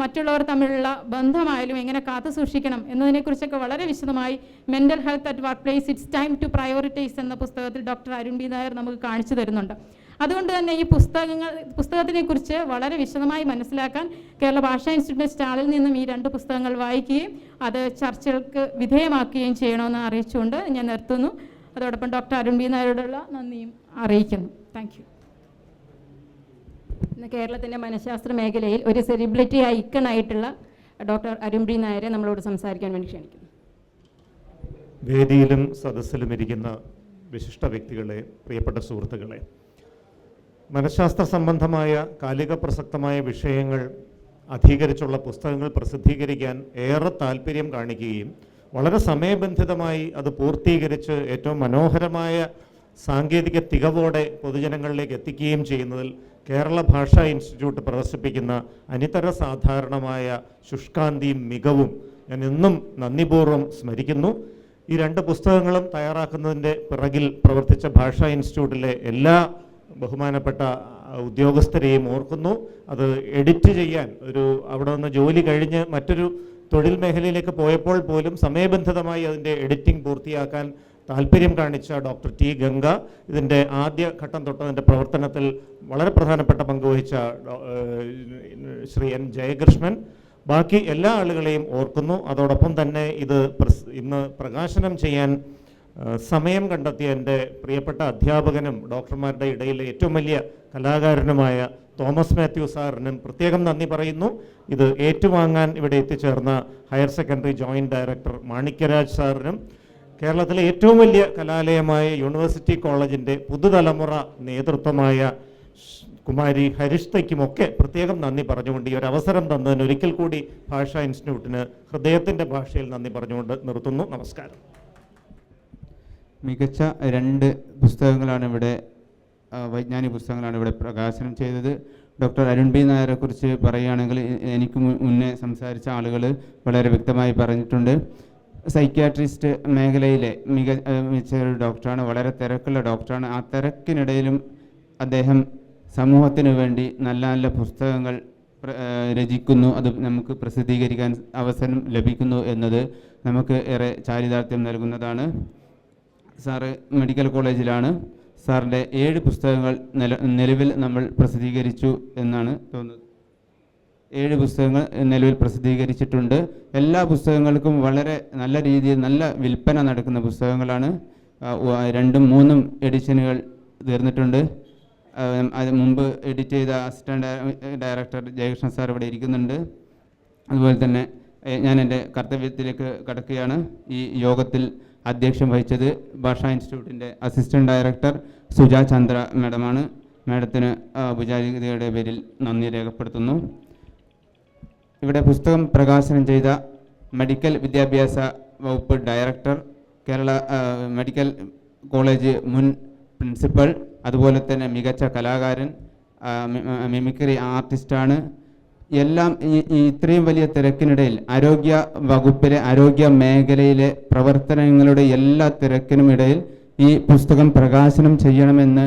മറ്റുള്ളവർ തമ്മിലുള്ള ബന്ധമായാലും എങ്ങനെ കാത്തു സൂക്ഷിക്കണം എന്നതിനെക്കുറിച്ചൊക്കെ വളരെ വിശദമായി mental health at work place it's time to prioritise എന്ന പുസ്തകത്തിൽ ഡോക്ടർ അരുൺ ബി നായർ നമുക്ക് കാണിച്ചു തരുന്നുണ്ട്. അതുകൊണ്ട് തന്നെ ഈ പുസ്തകങ്ങൾ പുസ്തകത്തിനെക്കുറിച്ച് വളരെ വിശദമായി മനസ്സിലാക്കാൻ കേരള ഭാഷാ ഇൻസ്റ്റിറ്റ്യൂട്ട് സ്റ്റാളിൽ നിന്നും ഈ രണ്ട് പുസ്തകങ്ങൾ വായിക്കുകയും അത് ചർച്ചകൾക്ക് വിധേയമാക്കുകയും ചെയ്യണമെന്ന് അറിയിച്ചുകൊണ്ട് ഞാൻ നിർത്തുന്നു. അതോടൊപ്പം ഡോക്ടർ അരുൺ ബി നായരോടുള്ള നന്ദിയും അറിയിക്കുന്നു. താങ്ക് യു ഇന്ന് കേരളത്തിന്റെ മനഃശാസ്ത്ര മേഖലയിൽ ഒരു സെലിബ്രിറ്റി ഐക്കണായിട്ടുള്ള ഡോക്ടർ അരുൺ ബി നായരെ നമ്മളോട് സംസാരിക്കാൻ വേണ്ടി ക്ഷണിക്കുന്നു. വേദിയിലും സദസ്സിലും ഇരിക്കുന്ന വിശിഷ്ട വ്യക്തികളെ പ്രിയപ്പെട്ട സുഹൃത്തുക്കളെ മനഃശാസ്ത്ര സംബന്ധമായ കാലിക പ്രസക്തമായ വിഷയങ്ങൾ അധീകരിച്ചുള്ള പുസ്തകങ്ങൾ പ്രസിദ്ധീകരിക്കാൻ ഏറെ താല്പര്യം കാണിക്കുകയും വളരെ സമയബന്ധിതമായി അത് പൂർത്തീകരിച്ച് ഏറ്റവും മനോഹരമായ സാങ്കേതിക തികവോടെ പൊതുജനങ്ങളിലേക്ക് എത്തിക്കുകയും ചെയ്യുന്നതിൽ കേരള ഭാഷാ ഇൻസ്റ്റിറ്റ്യൂട്ട് പ്രദർശിപ്പിക്കുന്ന അനിതര സാധാരണമായ ശുഷ്കാന്തിയും മികവും ഞാൻ എന്നും നന്ദിപൂർവം സ്മരിക്കുന്നു. ഈ രണ്ട് പുസ്തകങ്ങളും തയ്യാറാക്കുന്നതിന്റെ പിറകിൽ പ്രവർത്തിച്ച ഭാഷാ ഇൻസ്റ്റിറ്റ്യൂട്ടിലെ എല്ലാ ബഹുമാനപ്പെട്ട ഉദ്യോഗസ്ഥരെയും ഓർക്കുന്നു. അത് എഡിറ്റ് ചെയ്യാൻ ഒരു അവിടെ നിന്ന് ജോലി കഴിഞ്ഞ് മറ്റൊരു തൊഴിൽ മേഖലയിലേക്ക് പോയപ്പോൾ പോലും സമയബന്ധിതമായി അതിന്റെ എഡിറ്റിംഗ് പൂർത്തിയാക്കാൻ താല്പര്യം കാണിച്ച ഡോക്ടർ ടി ഗംഗ ഇതിന്റെ ആദ്യ ഘട്ടം തൊട്ട് അതിന്റെ പ്രവർത്തനത്തിൽ വളരെ പ്രധാനപ്പെട്ട പങ്ക് വഹിച്ച ശ്രീ എൻ ജയകൃഷ്ണൻ. ബാക്കി എല്ലാ ആളുകളെയും ഓർക്കുന്നു. അതോടൊപ്പം തന്നെ ഇത് ഇന്ന് പ്രകാശനം ചെയ്യാൻ സമയം കണ്ടെത്തിയ എന്റെ പ്രിയപ്പെട്ട അധ്യാപകനും ഡോക്ടർമാരുടെ ഇടയിലെ ഏറ്റവും വലിയ കലാകാരനുമായ തോമസ് മാത്യു സാറിനും പ്രത്യേകം നന്ദി പറയുന്നു. ഇത് ഏറ്റുവാങ്ങാൻ ഇവിടെ എത്തിച്ചേർന്ന higher secondary joint director Manikyaraj സാറിനും കേരളത്തിലെ ഏറ്റവും വലിയ കലാലയമായ യൂണിവേഴ്സിറ്റി കോളേജിന്റെ പുതുതലമുറ നേതൃത്വമായ കുമാരി ഹരിഷ്തയ്ക്കുമൊക്കെ പ്രത്യേകം നന്ദി പറഞ്ഞുകൊണ്ട് ഈ ഒരു അവസരം തന്നതിന് ഒരിക്കൽ കൂടി ഭാഷാ ഇൻസ്റ്റിറ്റ്യൂട്ടിന് ഹൃദയത്തിന്റെ ഭാഷയിൽ നന്ദി പറഞ്ഞുകൊണ്ട് നിർത്തുന്നു. നമസ്കാരം. മികച്ച രണ്ട് പുസ്തകങ്ങളാണ് ഇവിടെ വൈജ്ഞാനിക പുസ്തകങ്ങളാണ് ഇവിടെ പ്രകാശനം ചെയ്തത്. ഡോക്ടർ അരുൺ ബി നായരെ കുറിച്ച് പറയുകയാണെങ്കിൽ എനിക്ക് മുന്നേ സംസാരിച്ച ആളുകൾ വളരെ വ്യക്തമായി പറഞ്ഞിട്ടുണ്ട്. സൈക്യാട്രിസ്റ്റ് മേഖലയിലെ മിക മികച്ച ഒരു ഡോക്ടറാണ് വളരെ തിരക്കുള്ള ഡോക്ടറാണ്. ആ തിരക്കിനിടയിലും അദ്ദേഹം സമൂഹത്തിനു വേണ്ടി നല്ല നല്ല പുസ്തകങ്ങൾ രചിക്കുന്നു. അത് നമുക്ക് പ്രസിദ്ധീകരിക്കാൻ അവസരം ലഭിക്കുന്നു എന്നത് നമുക്ക് ഏറെ ചാരിതാർത്ഥ്യം നൽകുന്നതാണ്. സാറ് മെഡിക്കൽ കോളേജിലാണ്. സാറിന്റെ ഏഴ് പുസ്തകങ്ങൾ നില നിലവിൽ നമ്മൾ പ്രസിദ്ധീകരിച്ചു എന്നാണ് തോന്നുന്നത്. ഏഴ് പുസ്തകങ്ങൾ നിലവിൽ പ്രസിദ്ധീകരിച്ചിട്ടുണ്ട്. എല്ലാ പുസ്തകങ്ങൾക്കും വളരെ നല്ല രീതിയിൽ നല്ല വിൽപ്പന നടക്കുന്ന പുസ്തകങ്ങളാണ്. രണ്ടും മൂന്നും എഡിഷനുകൾ തീർന്നിട്ടുണ്ട്. അത് മുമ്പ് എഡിറ്റ് ചെയ്ത അസിസ്റ്റന്റ് ഡയറക്ടർ ജയകൃഷ്ണൻ സാർ ഇവിടെ ഇരിക്കുന്നുണ്ട്. അതുപോലെ തന്നെ ഞാൻ എന്റെ കർത്തവ്യത്തിലേക്ക് കടക്കുകയാണ്. ഈ യോഗത്തിൽ അധ്യക്ഷം വഹിച്ചത് ഭാഷാ ഇൻസ്റ്റിറ്റ്യൂട്ടിന്റെ അസിസ്റ്റന്റ് ഡയറക്ടർ സുജ ചന്ദ്ര മാഡമാണ്. മാഡത്തിന് ഔപചാരികതയുടെ പേരിൽ നന്ദി രേഖപ്പെടുത്തുന്നു. ഇവിടെ പുസ്തകം പ്രകാശനം ചെയ്ത മെഡിക്കൽ വിദ്യാഭ്യാസ വകുപ്പ് ഡയറക്ടർ കേരള മെഡിക്കൽ കോളേജ് മുൻ പ്രിൻസിപ്പൽ അതുപോലെ തന്നെ മികച്ച കലാകാരൻ മിമിക്രി ആർട്ടിസ്റ്റാണ്. എല്ലാം ഈ ഇത്രയും വലിയ തിരക്കിനിടയിൽ ആരോഗ്യ വകുപ്പിലെ ആരോഗ്യ മേഖലയിലെ പ്രവർത്തനങ്ങളുടെ എല്ലാ തിരക്കിനും ഇടയിൽ ഈ പുസ്തകം പ്രകാശനം ചെയ്യണമെന്ന്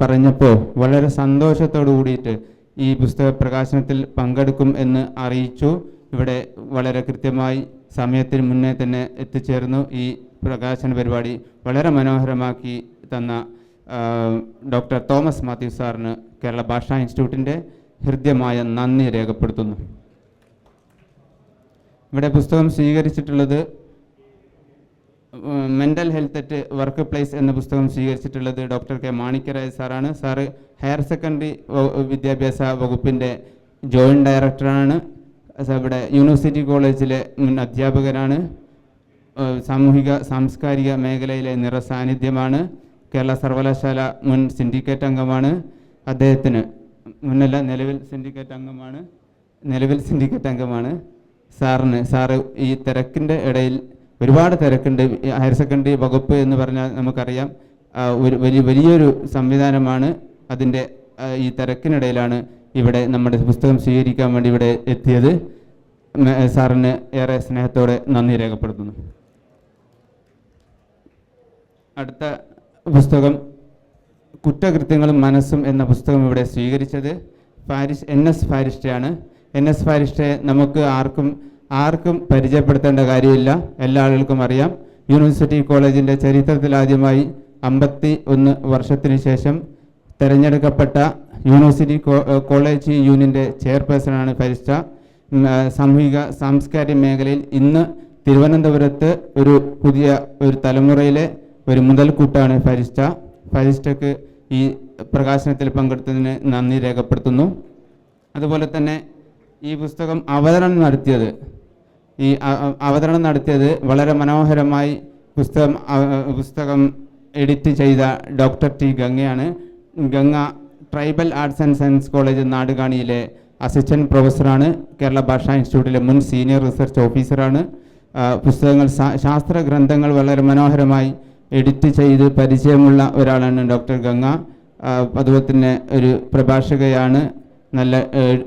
പറഞ്ഞപ്പോൾ വളരെ സന്തോഷത്തോടു കൂടിയിട്ട് ഈ പുസ്തക പ്രകാശനത്തിൽ പങ്കെടുക്കും എന്ന് അറിയിച്ചു. ഇവിടെ വളരെ കൃത്യമായി സമയത്തിന് മുന്നേ തന്നെ എത്തിച്ചേർന്നു. ഈ പ്രകാശന പരിപാടി വളരെ മനോഹരമാക്കി തന്ന ഡോക്ടർ തോമസ് മാത്യു സാറിന് കേരള ഭാഷാ ഇൻസ്റ്റിറ്റ്യൂട്ടിന്റെ ഹൃദ്യമായ നന്ദി രേഖപ്പെടുത്തുന്നു. ഇവിടെ പുസ്തകം സ്വീകരിച്ചിട്ടുള്ളത് mental health at work place എന്ന പുസ്തകം സ്വീകരിച്ചിട്ടുള്ളത് ഡോക്ടർ കെ മാണിക്കരായ സാറാണ്. സാറ് ഹയർ സെക്കൻഡറി വിദ്യാഭ്യാസ വകുപ്പിന്റെ ജോയിന്റ് ഡയറക്ടറാണ് ഇവിടെ യൂണിവേഴ്സിറ്റി കോളേജിലെ മുൻ അധ്യാപകരാണ് സാമൂഹിക സാംസ്കാരിക മേഖലയിലെ നിറസാന്നിധ്യമാണ്. കേരള സർവകലാശാല മുൻ സിൻഡിക്കേറ്റ് അംഗമാണ്. അദ്ദേഹത്തിന് മുന്നല്ല നിലവിൽ സിൻഡിക്കേറ്റ് അംഗമാണ്. നിലവിൽ സിൻഡിക്കേറ്റ് അംഗമാണ്. സാറിന് സാറ് ഈ തിരക്കിന്റെ ഇടയിൽ ഒരുപാട് തിരക്കുണ്ട്. ഹയർ സെക്കൻഡറി വകുപ്പ് എന്ന് പറഞ്ഞാൽ നമുക്കറിയാം. ഒരു വലിയ വലിയൊരു സംവിധാനമാണ് അതിന്റെ ഈ തിരക്കിനിടയിലാണ് ഇവിടെ നമ്മുടെ പുസ്തകം സ്വീകരിക്കാൻ വേണ്ടി ഇവിടെ എത്തിയത്. സാറിന് ഏറെ സ്നേഹത്തോടെ നന്ദി രേഖപ്പെടുത്തുന്നു. അടുത്ത പുസ്തകം കുറ്റകൃത്യങ്ങളും മനസ്സും എന്ന പുസ്തകം ഇവിടെ സ്വീകരിച്ചത് ഫാരിഷ് എൻ എസ് ഫാരിസ്റ്റയാണ് എൻ എസ് ഫാരിസ്റ്റയെ നമുക്ക് ആർക്കും ആർക്കും പരിചയപ്പെടുത്തേണ്ട കാര്യമില്ല. എല്ലാ ആളുകൾക്കും അറിയാം. യൂണിവേഴ്സിറ്റി കോളേജിന്റെ ചരിത്രത്തിൽ ആദ്യമായി അമ്പത്തി ഒന്ന് വർഷത്തിന് ശേഷം തിരഞ്ഞെടുക്കപ്പെട്ട യൂണിവേഴ്സിറ്റി കോളേജ് യൂണിയന്റെ ചെയർപേഴ്സണാണ് ആ, സാമൂഹിക സാംസ്കാരിക മേഖലയിൽ ഇന്ന് തിരുവനന്തപുരത്ത് ഒരു പുതിയ ഒരു തലമുറയിലെ ഒരു മുതൽക്കൂട്ടാണ് ഫരിസ്റ്റ ഫരിസ്റ്റക്ക് ഈ പ്രകാശനത്തിൽ പങ്കെടുത്തതിന് നന്ദി രേഖപ്പെടുത്തുന്നു. അതുപോലെ തന്നെ ഈ പുസ്തകം അവതരണം നടത്തിയത് ഈ അവതരണം നടത്തിയത് വളരെ മനോഹരമായി പുസ്തകം പുസ്തകം എഡിറ്റ് ചെയ്ത doctor T ഗംഗയാണ്. Ganga tribal arts and science college നാടുകാണിയിലെ assistant പ്രൊഫസറാണ്. കേരള ഭാഷാ ഇൻസ്റ്റിറ്റ്യൂട്ടിലെ മുൻ സീനിയർ റിസർച്ച് ഓഫീസറാണ്. പുസ്തകങ്ങൾ ശാസ്ത്ര ഗ്രന്ഥങ്ങൾ വളരെ മനോഹരമായി എഡിറ്റ് ചെയ്ത് പരിചയമുള്ള ഒരാളാണ് ഡോക്ടർ ഗംഗ. അതുപോലെ തന്നെ ഒരു പ്രഭാഷകയാണ്. നല്ല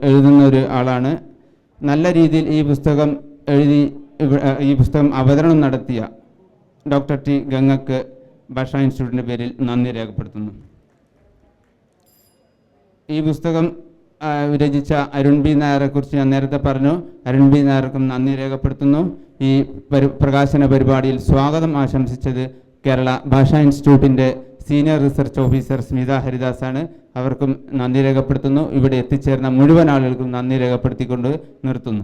എഴുതുന്ന ഒരു ആളാണ്. നല്ല രീതിയിൽ ഈ പുസ്തകം എഴുതി ഈ പുസ്തകം അവതരണം നടത്തിയ ഡോക്ടർ ടി ഗംഗക്ക് ഭാഷാ ഇൻസ്റ്റിറ്റ്യൂട്ടിന്റെ പേരിൽ നന്ദി രേഖപ്പെടുത്തുന്നു. ഈ പുസ്തകം രചിച്ച അരുൺ ബി നായരെക്കുറിച്ച് ഞാൻ നേരത്തെ പറഞ്ഞു. അരുൺ ബി നായർക്കും നന്ദി രേഖപ്പെടുത്തുന്നു. ഈ പരി പ്രകാശന പരിപാടിയിൽ സ്വാഗതം ആശംസിച്ചത് കേരള ഭാഷാ ഇൻസ്റ്റിറ്റ്യൂട്ടിന്റെ സീനിയർ റിസർച്ച് ഓഫീസർ സ്മിത ഹരിദാസാണ്. അവർക്കും നന്ദി രേഖപ്പെടുത്തുന്നു. ഇവിടെ എത്തിച്ചേർന്ന മുഴുവൻ ആളുകൾക്കും നന്ദി രേഖപ്പെടുത്തിക്കൊണ്ട് നിർത്തുന്നു.